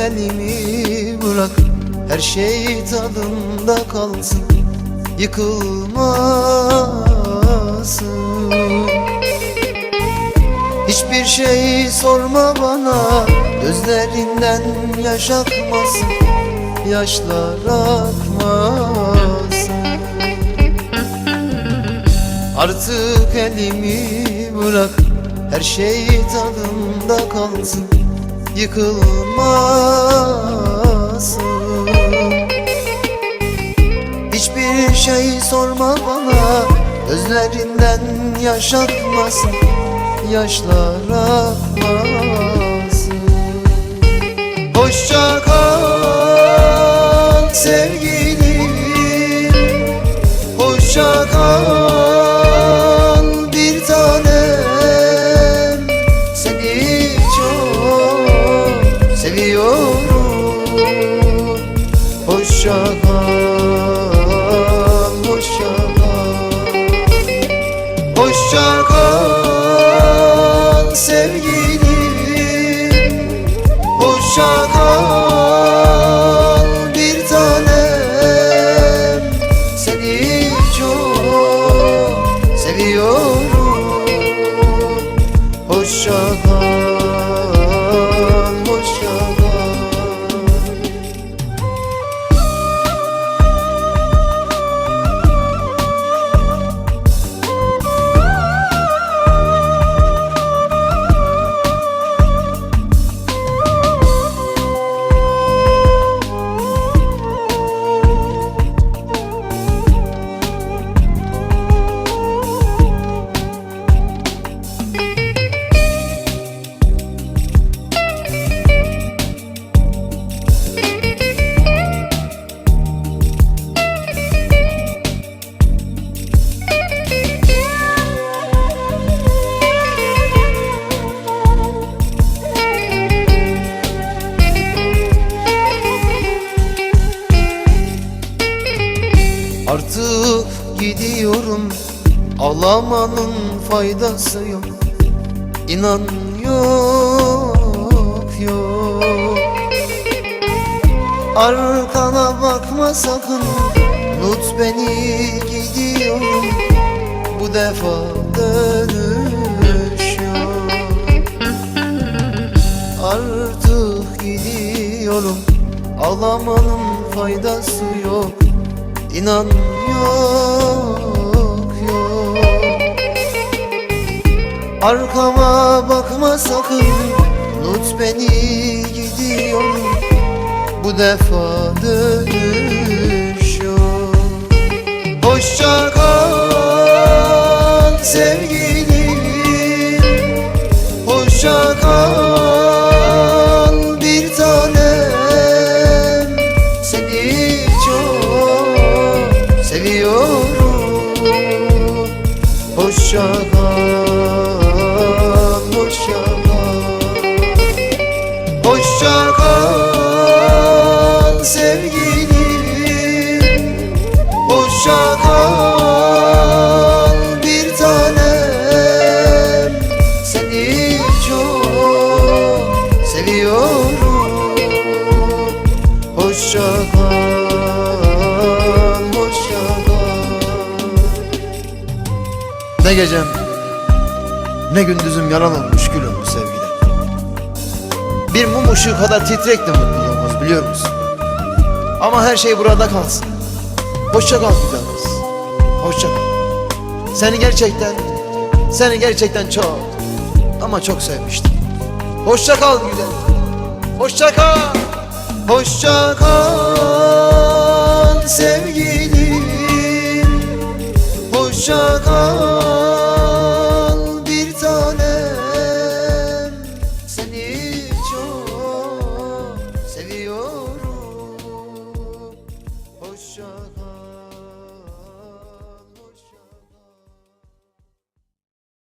elimi bırak. Her şey tadında kalsın Yıkılmasın. Hiçbir şey sorma bana Gözlerinden yaş akmasın Yaşlar akmasın. Artık elimi bırak Her şey tadında kalsın Yıkılmasın. Hiçbir şey sorma bana Gözlerinden yaş akmasın Yaşlar akmasın Hoşça kal bir tanem. Seni çok seviyorum. Hoşça Artık gidiyorum Ağlamanın faydası yok. İnan yok yok. Arkana bakma sakın Unut beni gidiyorum. Bu defa dönüş yok. Artık gidiyorum Ağlamanın faydası yok İnan yok yok. Arkama bakma sakın. Unut beni gidiyorum. Bu defa dönüş yok. Hoşça kal sevgilim Ne gecem ne gündüzüm yalan olmuş gülüm bu sevgide. Bir mum ışığı kadar titrekti mutluluğumuz biliyor musun? Ama her şey burada kalsın. Hoşça kal güzel Hoşça kal. Seni gerçekten Seni gerçekten çok Ama çok sevmiştim. Hoşça kal güzel Hoşça kal. Hoşça kal sevgilim. Hoşça kal